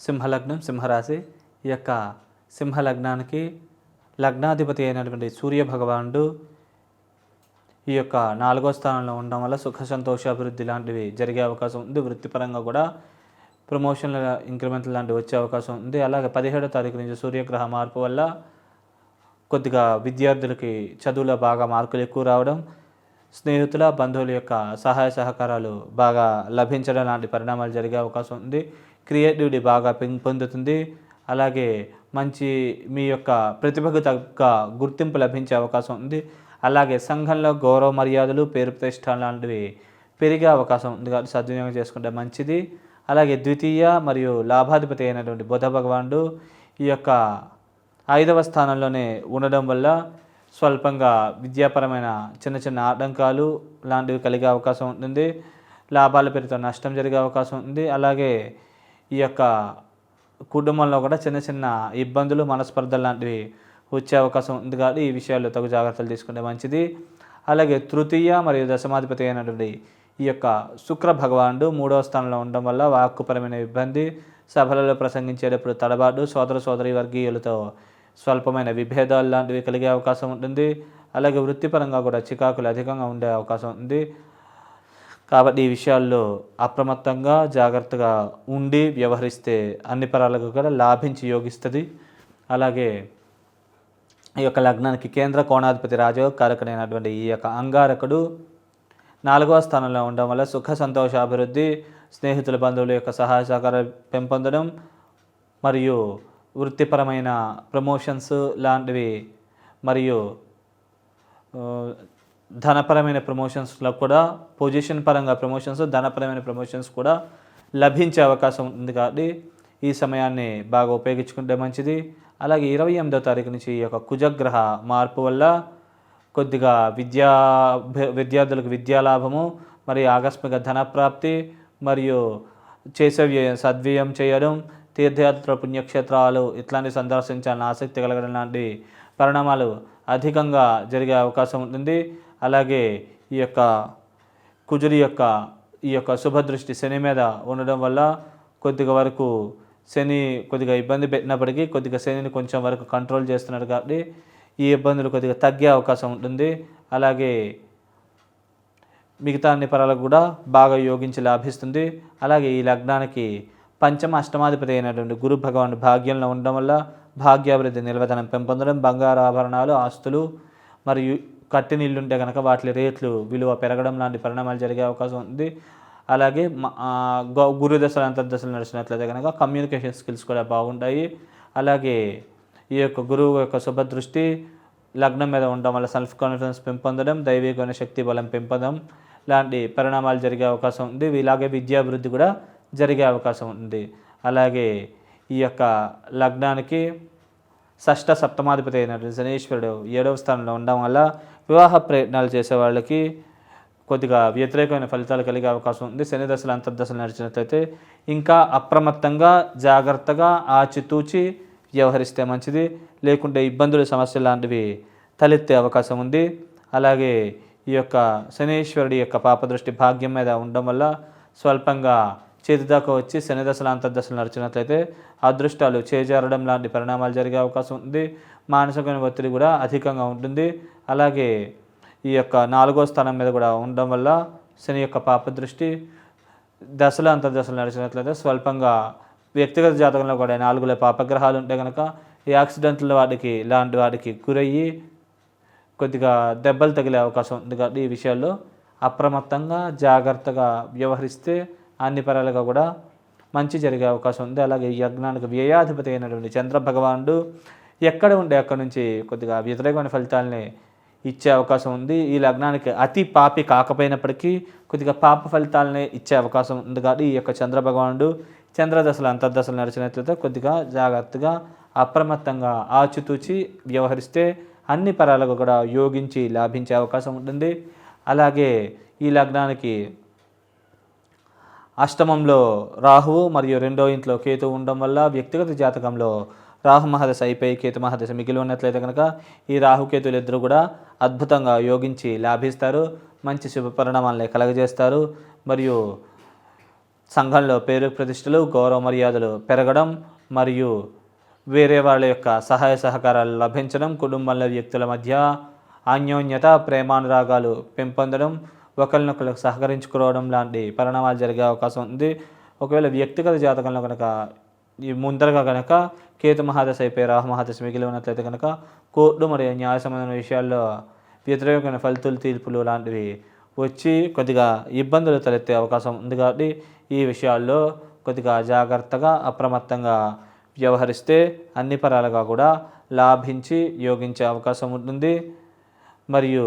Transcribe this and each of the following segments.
సింహలగ్నం సింహరాశి ఈ యొక్క సింహలగ్నానికి లగ్నాధిపతి అయినటువంటి సూర్యభగవానుడు ఈ యొక్క నాలుగో స్థానంలో ఉండడం వల్ల సుఖ సంతోష అభివృద్ధి లాంటివి జరిగే అవకాశం ఉంది. వృత్తిపరంగా కూడా ప్రమోషన్ల ఇంక్రిమెంట్ లాంటివి వచ్చే అవకాశం ఉంది. అలాగే పదిహేడో తారీఖు నుంచి సూర్యగ్రహ మార్పు వల్ల కొద్దిగా విద్యార్థులకి చదువులో బాగా మార్కులు ఎక్కువ రావడం స్నేహితుల బంధువుల యొక్క సహాయ సహకారాలు బాగా లభించడం లాంటి పరిణామాలు జరిగే అవకాశం ఉంది. క్రియేటివిటీ బాగా పెంపొందుతుంది అలాగే మంచి మీ యొక్క ప్రతిభకు తగ్గ గుర్తింపు లభించే అవకాశం ఉంది. అలాగే సంఘంలో గౌరవ మర్యాదలు పేరు ప్రతిష్టాలు లాంటివి పెరిగే అవకాశం ఉంది కాబట్టి సద్వినియోగం చేసుకుంటే మంచిది. అలాగే ద్వితీయ మరియు లాభాధిపతి అయినటువంటి బుధ భగవానుడు ఈ యొక్క ఐదవ స్థానంలోనే ఉండడం వల్ల స్వల్పంగా విద్యాపరమైన చిన్న చిన్న ఆటంకాలు లాంటివి కలిగే అవకాశం ఉంటుంది. లాభాల పేరుతో నష్టం జరిగే అవకాశం ఉంది. అలాగే ఈ యొక్క కుటుంబంలో కూడా చిన్న చిన్న ఇబ్బందులు మనస్పర్ధలు లాంటివి వచ్చే అవకాశం ఉంది కాబట్టి ఈ విషయాల్లో తగు జాగ్రత్తలు తీసుకుంటే మంచిది. అలాగే తృతీయ మరియు దశమాధిపతి అయినటువంటి ఈ యొక్క శుక్ర భగవానుడు మూడవ స్థానంలో ఉండడం వల్ల వాక్కుపరమైన ఇబ్బంది సభలలో ప్రసంగించేటప్పుడు తడబాటు సోదర సోదరి వర్గీయులతో స్వల్పమైన విభేదాలు లాంటివి కలిగే అవకాశం ఉంటుంది. అలాగే వృత్తిపరంగా కూడా చికాకులు అధికంగా ఉండే అవకాశం ఉంది. కాబట్టి ఈ విషయాల్లో అప్రమత్తంగా జాగ్రత్తగా ఉండి వ్యవహరిస్తే అన్ని పరాలకు కూడా లాభించి యోగిస్తుంది. అలాగే ఈ యొక్క లగ్నానికి కేంద్ర కోణాధిపతి రాజకారకుడైనటువంటి ఈ యొక్క అంగారకుడు నాలుగవ స్థానంలో ఉండడం వల్ల సుఖ సంతోష అభివృద్ధి స్నేహితుల బంధువుల యొక్క సహాయ సహకారం పెంపొందడం మరియు వృత్తిపరమైన ప్రమోషన్స్ లాంటివి మరియు ధనపరమైన ప్రమోషన్స్లో కూడా పొజిషన్ పరంగా ప్రమోషన్స్ ధనపరమైన ప్రమోషన్స్ కూడా లభించే అవకాశం ఉంది కాబట్టి ఈ సమయాన్ని బాగా ఉపయోగించుకుంటే మంచిది. అలాగే ఇరవై ఎనిమిదో తారీఖు నుంచి ఈ యొక్క కుజగ్రహ మార్పు వల్ల కొద్దిగా విద్యా విద్యార్థులకు విద్యాలాభము మరియు ఆకస్మిక ధనప్రాప్తి మరియు చేసే వ్యయం సద్వ్యయం చేయడం తీర్థయాత్ర పుణ్యక్షేత్రాలు ఇట్లాంటి సందర్శించాలని ఆసక్తి కలగడం లాంటి పరిణామాలు అధికంగా జరిగే అవకాశం ఉంటుంది. అలాగే ఈ యొక్క కుజుడి యొక్క ఈ యొక్క శుభదృష్టి శని మీద ఉండడం వల్ల కొద్దిగా వరకు శని కొద్దిగా ఇబ్బంది పెట్టినప్పటికీ కొద్దిగా శనిని కొంచెం వరకు కంట్రోల్ చేస్తున్నాడు కాబట్టి ఈ ఇబ్బందులు కొద్దిగా తగ్గే అవకాశం ఉంటుంది. అలాగే మిగతా అన్ని పరాలకు కూడా బాగా యోగించి లాభిస్తుంది. అలాగే ఈ లగ్నానికి పంచమ అష్టమాధిపతి అయినటువంటి గురు భగవాను భాగ్యంలో ఉండడం వల్ల భాగ్యాభివృద్ధి నిలవదనం పెంపొందడం బంగారు ఆభరణాలు ఆస్తులు మరియు కట్టి నీళ్ళుంటే కనుక వాటి రేట్లు విలువ పెరగడం లాంటి పరిణామాలు జరిగే అవకాశం ఉంది. అలాగే మ- గ- గురు దశలు అంతర్దశలు నడిచినట్లయితే కనుక కమ్యూనికేషన్ స్కిల్స్ కూడా బాగుంటాయి. అలాగే ఈ యొక్క గురువు యొక్క శుభదృష్టి లగ్నం మీద ఉండడం వల్ల సెల్ఫ్ కాన్ఫిడెన్స్ పెంపొందడం దైవికమైన శక్తి బలం పెంపొందడం లాంటి పరిణామాలు జరిగే అవకాశం ఉంది. ఇలాగే విద్యాభివృద్ధి కూడా జరిగే అవకాశం ఉంది. అలాగే ఈ యొక్క లగ్నానికి షష్ట సప్తమాధిపతి అయినటువంటి శనీశ్వరుడు ఏడవ స్థానంలో ఉండడం వల్ల వివాహ ప్రయత్నాలు చేసే వాళ్ళకి కొద్దిగా వ్యతిరేకమైన ఫలితాలు కలిగే అవకాశం ఉంది. శని దశలు అంతర్దశలు నడిచినట్లయితే ఇంకా అప్రమత్తంగా జాగ్రత్తగా ఆచితూచి వ్యవహరిస్తే మంచిది. లేకుంటే ఇబ్బందులు సమస్యలు లాంటివి తలెత్తే అవకాశం ఉంది. అలాగే ఈ యొక్క శనీశ్వరుడి యొక్క పాపదృష్టి భాగ్యం మీద ఉండడం వల్ల స్వల్పంగా చేతిదాకా వచ్చి శని దశలు అంతర్దశలు నడిచినట్లయితే అదృష్టాలు చేజారడం లాంటి పరిణామాలు జరిగే అవకాశం ఉంది. మానసికమైన ఒత్తిడి కూడా అధికంగా ఉంటుంది. అలాగే ఈ యొక్క నాలుగో స్థానం మీద కూడా ఉండడం వల్ల శని యొక్క పాప దృష్టి దశలు అంతర్దశలు నడిచినట్లయితే స్వల్పంగా వ్యక్తిగత జాతకంలో కూడా నాలుగులో పాపగ్రహాలు ఉంటే కనుక ఈ యాక్సిడెంట్ల వాటికి ఇలాంటి వాటికి గురయ్యి కొద్దిగా దెబ్బలు తగిలే అవకాశం ఉంది కాబట్టి ఈ విషయాల్లో అప్రమత్తంగా జాగ్రత్తగా వ్యవహరిస్తే అన్ని పరాలుగా కూడా మంచి జరిగే అవకాశం ఉంది. అలాగే ఈ యజ్ఞానికి వ్యయాధిపతి అయినటువంటి చంద్ర భగవానుడు ఎక్కడ ఉండే? అక్కడ నుంచి కొద్దిగా వ్యతిరేకమైన ఫలితాలని ఇచ్చే అవకాశం ఉంది. ఈ లగ్నానికి అతి పాపి కాకపోయినప్పటికీ కొద్దిగా పాప ఫలితాలని ఇచ్చే అవకాశం ఉంది కాబట్టి ఈ యొక్క చంద్ర భగవానుడు చంద్రదశలు అంతర్దశలు నడిచినట్లయితే కొద్దిగా జాగ్రత్తగా అప్రమత్తంగా ఆచితూచి వ్యవహరిస్తే అన్ని పరాలకు కూడా యోగించి లాభించే అవకాశం ఉంటుంది. అలాగే ఈ లగ్నానికి అష్టమంలో రాహువు మరియు రెండో ఇంట్లో కేతు ఉండడం వల్ల వ్యక్తిగత జాతకంలో రాహు మహాదశ అయిపోయి కేతు మహాదశ మిగిలి ఉన్నట్లయితే కనుక ఈ రాహుకేతులు ఇద్దరు కూడా అద్భుతంగా యోగించి లాభిస్తారు. మంచి శుభ పరిణామాలని కలగజేస్తారు. మరియు సంఘంలో పేరు ప్రతిష్టలు గౌరవ మర్యాదలు పెరగడం మరియు వేరే వాళ్ళ యొక్క సహాయ సహకారాలు లభించడం కుటుంబంలో వ్యక్తుల మధ్య అన్యోన్యత ప్రేమానురాగాలు పెంపొందడం ఒకరినొకరు సహకరించుకోవడం లాంటి పరిణామాలు జరిగే అవకాశం ఉంది. ఒకవేళ వ్యక్తిగత జాతకంలో కనుక ఈ ముందరగా కనుక కేతు మహాదశ అయిపోయి రాహు మహాదశ మిగిలి ఉన్నట్లయితే కనుక కోర్టు మరియు న్యాయ సంబంధమైన విషయాల్లో వ్యతిరేకమైన ఫలితాలు తీర్పులు లాంటివి వచ్చి కొద్దిగా ఇబ్బందులు తలెత్తే అవకాశం ఉంది కాబట్టి ఈ విషయాల్లో కొద్దిగా జాగ్రత్తగా అప్రమత్తంగా వ్యవహరిస్తే అన్ని పరాలుగా కూడా లాభించి యోగించే అవకాశం ఉంటుంది. మరియు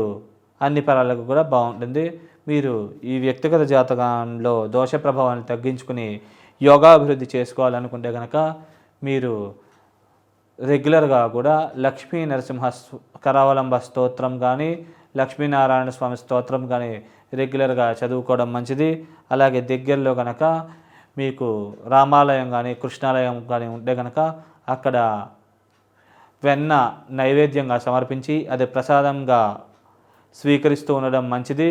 అన్ని పరాలకు కూడా బాగుంటుంది. మీరు ఈ వ్యక్తిగత జాతకంలో దోష ప్రభావాన్ని తగ్గించుకుని యోగాభివృద్ధి చేసుకోవాలనుకుంటే కనుక మీరు రెగ్యులర్గా కూడా లక్ష్మీ నరసింహ కరావలంబ స్తోత్రం కానీ లక్ష్మీనారాయణ స్వామి స్తోత్రం కానీ రెగ్యులర్గా చదువుకోవడం మంచిది. అలాగే దగ్గరలో కనుక మీకు రామాలయం కానీ కృష్ణాలయం కానీ ఉంటే కనుక అక్కడ వెన్న నైవేద్యంగా సమర్పించి అది ప్రసాదంగా స్వీకరిస్తూ ఉండడం మంచిది.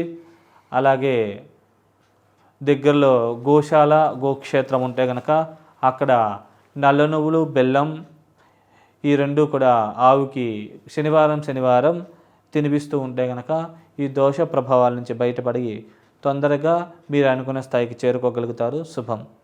అలాగే దగ్గరలో గోశాల గోక్షేత్రం ఉంటే కనుక అక్కడ నల్ల నువ్వులు బెల్లం ఈ రెండు కూడా ఆవుకి శనివారం శనివారం తినిపిస్తూ ఉంటే కనుక ఈ దోష ప్రభావాల నుంచి బయటపడి తొందరగా మీరు అనుకున్న స్థాయికి చేరుకోగలుగుతారు. శుభం.